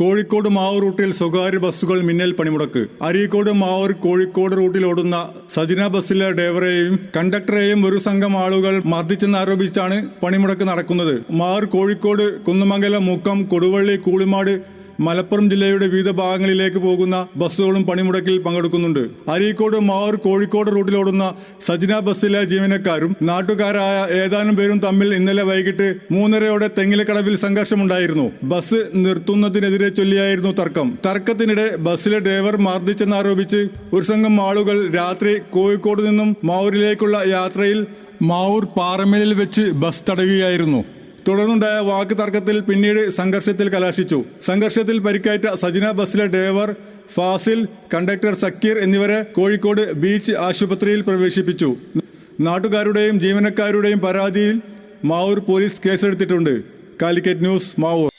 കോഴിക്കോട് മാവൂർ റൂട്ടിൽ സ്വകാര്യ ബസ്സുകൾ മിന്നൽ പണിമുടക്ക്. അരീക്കോട് മാവൂർ കോഴിക്കോട് റൂട്ടിൽ ഓടുന്ന സജിന ബസ്സിലെ ഡ്രൈവറെയും കണ്ടക്ടറെയും ഒരു സംഘം ആളുകൾ മർദ്ദിച്ചെന്നാരോപിച്ചാണ് പണിമുടക്ക് നടക്കുന്നത്. മാവൂർ കോഴിക്കോട് കുന്നമംഗലം മുക്കം കൊടുവള്ളി കൂളിമാട് മലപ്പുറം ജില്ലയുടെ വിവിധ ഭാഗങ്ങളിലേക്ക് പോകുന്ന ബസ്സുകളും പണിമുടക്കിൽ പങ്കെടുക്കുന്നുണ്ട്. അരീക്കോട് മാവൂർ കോഴിക്കോട് റൂട്ടിലോടുന്ന സജിന ബസ്സിലെ ജീവനക്കാരും നാട്ടുകാരായ ഏതാനും പേരും തമ്മിൽ ഇന്നലെ വൈകിട്ട് മൂന്നരയോടെ തെങ്ങിലക്കടവിൽ സംഘർഷമുണ്ടായിരുന്നു. ബസ് നിർത്തുന്നതിനെതിരെ ചൊല്ലിയായിരുന്നു തർക്കം. തർക്കത്തിനിടെ ബസ്സിലെ ഡ്രൈവർ മർദ്ദിച്ചെന്നാരോപിച്ച് ഒരു സംഘം ആളുകൾ രാത്രി കോഴിക്കോട് നിന്നും മാവൂരിലേക്കുള്ള യാത്രയിൽ മാവൂർ പാറമേലിൽ വെച്ച് ബസ് തടയുകയായിരുന്നു. തുടർന്നുണ്ടായ വാക്ക് തർക്കത്തിൽ പിന്നീട് സംഘർഷത്തിൽ കലാശിച്ചു. സംഘർഷത്തിൽ പരിക്കേറ്റ സജിന ബസ്സിലെ ഡ്രൈവർ ഫാസിൽ കണ്ടക്ടർ സക്കീർ എന്നിവരെ കോഴിക്കോട് ബീച്ച് ആശുപത്രിയിൽ പ്രവേശിപ്പിച്ചു. നാട്ടുകാരുടെയും ജീവനക്കാരുടെയും പരാതിയിൽ മാവൂർ പോലീസ് കേസെടുത്തിട്ടുണ്ട്. കാലിക്കറ്റ് ന്യൂസ് മാവൂർ.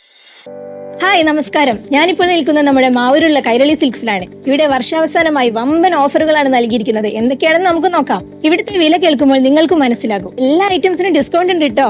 ഹായ് നമസ്കാരം. ഞാനിപ്പോൾ നിൽക്കുന്നത് നമ്മുടെ മാവൂരുള്ള കൈരളി സിൽക്സിലാണ്. ഇവിടെ വർഷാവസാനമായി വമ്പൻ ഓഫറുകളാണ് നൽകിയിരിക്കുന്നത്. എന്തൊക്കെയാണെന്ന് നമുക്ക് നോക്കാം. ഇവിടുത്തെ വില കേൾക്കുമ്പോൾ നിങ്ങൾക്ക് മനസ്സിലാകും. എല്ലാ ഐറ്റംസിനും ഡിസ്കൗണ്ട് ഉണ്ട് കേട്ടോ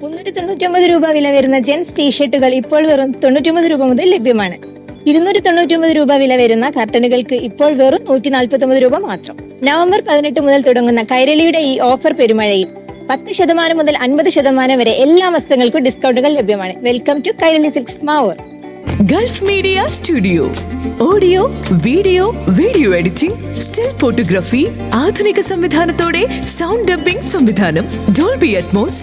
മുന്നൂറ്റി തൊണ്ണൂറ്റൊമ്പത് രൂപ വില വരുന്ന ജെൻസ് ടീഷർട്ടുകൾ ഇപ്പോൾ വെറും തൊണ്ണൂറ്റൊമ്പത് രൂപ മുതൽ ലഭ്യമാണ്. ഇരുന്നൂറ്റി തൊണ്ണൂറ്റൊമ്പത് രൂപ വില വരുന്ന കർട്ടനുകൾക്ക് ഇപ്പോൾ വെറും നൂറ്റി നാൽപ്പത്തൊമ്പത് രൂപ മാത്രം. നവംബർ പതിനെട്ട് മുതൽ തുടങ്ങുന്ന കൈരളിയുടെ ഈ ഓഫർ പെരുമഴയിൽ പത്ത് ശതമാനം മുതൽ അൻപത് ശതമാനം വരെ എല്ലാ വസ്ത്രങ്ങൾക്കും ഡിസ്കൗണ്ടുകൾ ലഭ്യമാണ്. Welcome to Kairali six Mavoor. Gulf media studio. Audio video video editing still photography ആധുനിക സംവിധാനത്തോടെ സൗണ്ട് ഡബ്ബിംഗ് സംവിധാനം Dolby Atmos